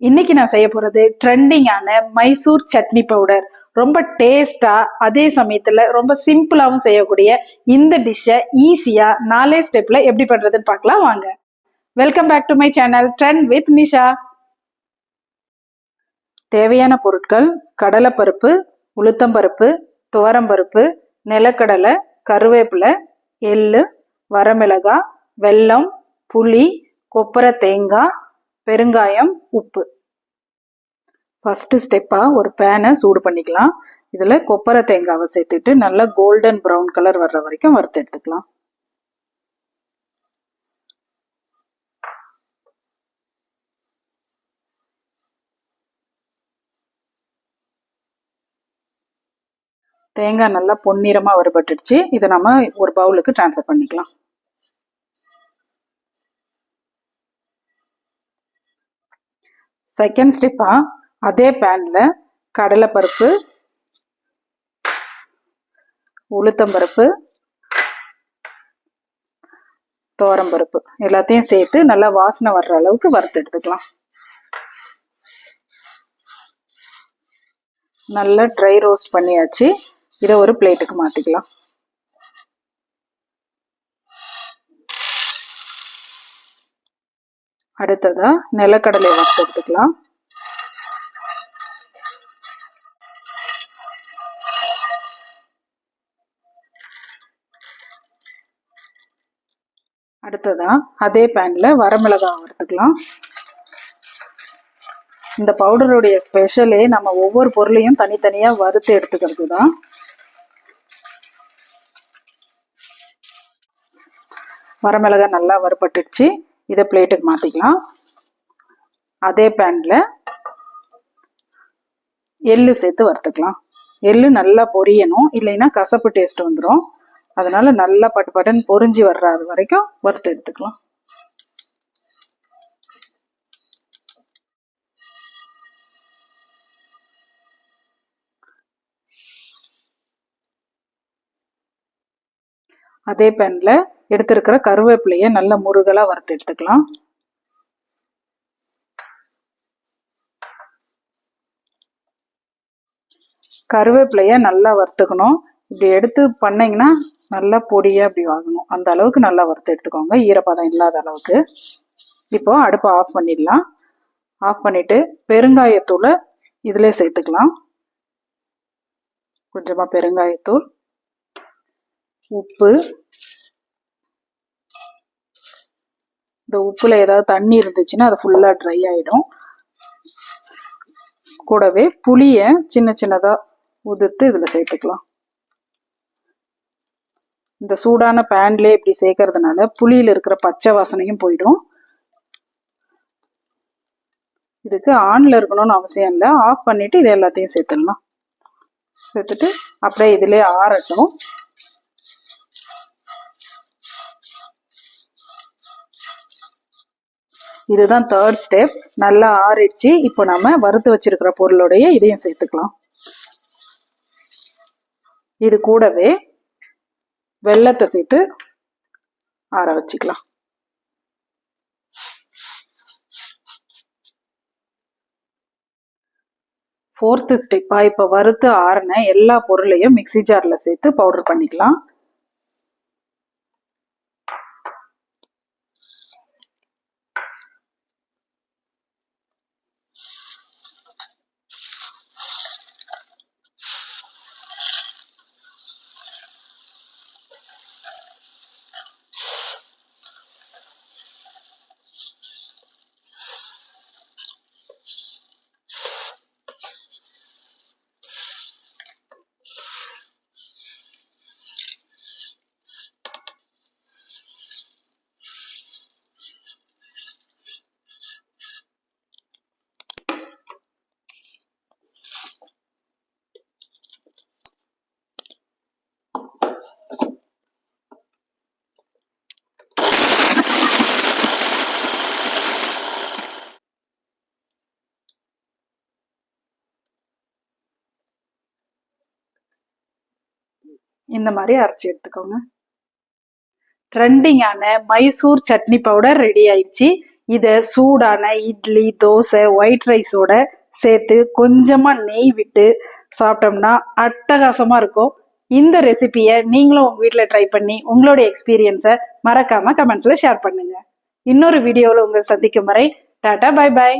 இன்னைக்கு நான் செய்ய போகிறது ட்ரெண்டிங்கான மைசூர் சட்னி பவுடர் ரொம்ப டேஸ்டாக அதே சமயத்தில் ரொம்ப சிம்பிளாகவும் செய்யக்கூடிய இந்த டிஷ்ஷை ஈஸியாக நாலே ஸ்டெப்பில் எப்படி பண்ணுறதுன்னு பார்க்கலாம் வாங்க. Welcome back to my channel trend with Nisha தேவையான பொருட்கள் கடலைப்பருப்பு உளுத்தம்பருப்பு துவரம்பருப்பு நிலக்கடலை கருவேப்பிலை எள்ளு வரமிளகாய் வெல்லம் புளி கொப்பரை தேங்காய் பெருங்காயம் உப்பு. ஃபஸ்ட்டு ஸ்டெப்பாக ஒரு பேனை சூடு பண்ணிக்கலாம். இதில் கொப்பரை தேங்காவை சேர்த்துட்டு நல்லா கோல்டன் ப்ரௌன் கலர் வர்ற வரைக்கும் வறுத்து எடுத்துக்கலாம். தேங்காய் நல்லா பொன்னிறமாக வறுபட்டுடுச்சு. இதை நம்ம ஒரு பவுலுக்கு ட்ரான்ஸ்ஃபர் பண்ணிக்கலாம். செகண்ட் ஸ்டெப்பாக அதே பேனில் கடலைப்பருப்பு உளுத்தம்பருப்பு பருப்பு எல்லாத்தையும் சேர்த்து நல்லா வாசனை வர்ற அளவுக்கு வறுத்து எடுத்துக்கலாம். நல்லா ட்ரை ரோஸ்ட் பண்ணியாச்சு. இதை ஒரு பிளேட்டுக்கு மாற்றிக்கலாம் அடுத்ததா நிலக்கடலை வறுத்து எடுத்துக்கலாம். அடுத்ததா அதே பேனில் வரமிளகாய் வறுத்துக்கலாம். இந்த பவுடருடைய ஸ்பெஷலே நம்ம ஒவ்வொரு பொருளையும் தனித்தனியாக வறுத்து எடுத்துக்கிறது தான் வரமிளகாய் நல்லா வறுபட்டுடுச்சு. இதை பிளேட்டுக்கு மாற்றிக்கலாம் அதே பேனில் எள்ளு சேர்த்து வறுத்துக்கலாம். எள்ளு நல்லா பொரியணும். இல்லைன்னா கசப்பு டேஸ்ட் வந்துடும் அதனால் நல்லா பட்டு பட்டுன்னு பொறிஞ்சி வர்றாது வரைக்கும் வறுத்து எடுத்துக்கலாம். அதே பேனில் எடுத்திருக்கிற கருவேப்பிலையை நல்ல முருகலாக வறுத்து எடுத்துக்கலாம். கருவேப்பிலையை நல்லா வறுத்துக்கணும். இப்படி எடுத்து பண்ணிங்கன்னா நல்லா பொடியாக அப்படி வாங்கணும். அந்த அளவுக்கு நல்லா வறுத்து எடுத்துக்கோங்க. ஈரப்பதம் இல்லாத அளவுக்கு. இப்போ அடுப்பை ஆஃப் பண்ணிடலாம். ஆஃப் பண்ணிவிட்டு பெருங்காயத்தூளை இதிலே சேர்த்துக்கலாம். கொஞ்சமாக பெருங்காயத்தூள் உப்பு இந்த உப்பில் ஏதாவது தண்ணி இருந்துச்சுன்னா அது ஃபுல்லாக ட்ரை ஆகிடும் கூடவே புளியை சின்ன சின்னதாக உதிர்த்து இதில் சேர்த்துக்கலாம். இந்த சூடான பேன்லேயே இப்படி சேர்க்கறதுனால புளியில் இருக்கிற பச்சை வாசனையும் போயிடும். இதுக்கு ஆனில் இருக்கணும்னு அவசியம் இல்லை. ஆஃப் பண்ணிவிட்டு இது எல்லாத்தையும் சேர்த்துடலாம். சேர்த்துட்டு அப்படியே இதிலே ஆறட்டும். இதுதான் தேர்ட் ஸ்டெப் நல்லா ஆறிடுச்சு. இப்போ நம்ம வறுத்து வச்சிருக்கிற பொருளோடைய இதையும் சேர்த்துக்கலாம். இது கூடவே வெள்ளத்தை சேர்த்து ஆற வச்சுக்கலாம். ஃபோர்த்து ஸ்டெப்பாக இப்போ வறுத்து ஆறின எல்லா பொருளையும் மிக்சி ஜாரில் சேர்த்து பவுடர் பண்ணிக்கலாம். இந்த மாதிரி அரைச்சி எடுத்துக்கோங்க. ட்ரெண்டிங்கான மைசூர் சட்னி பவுடர் ரெடி ஆயிடுச்சு. இதை சூடான இட்லி தோசை ஒயிட் ரைஸோட சேர்த்து கொஞ்சமாக நெய் விட்டு சாப்பிட்டோம்னா அட்டகாசமாக இருக்கும். இந்த ரெசிபியை நீங்களும் உங்கள் வீட்டில் ட்ரை பண்ணி உங்களோட எக்ஸ்பீரியன்ஸை மறக்காமல் கமெண்ட்ஸில் ஷேர் பண்ணுங்கள் இன்னொரு வீடியோவில் உங்களை சந்திக்கும் வரை டாட்டா பை பாய்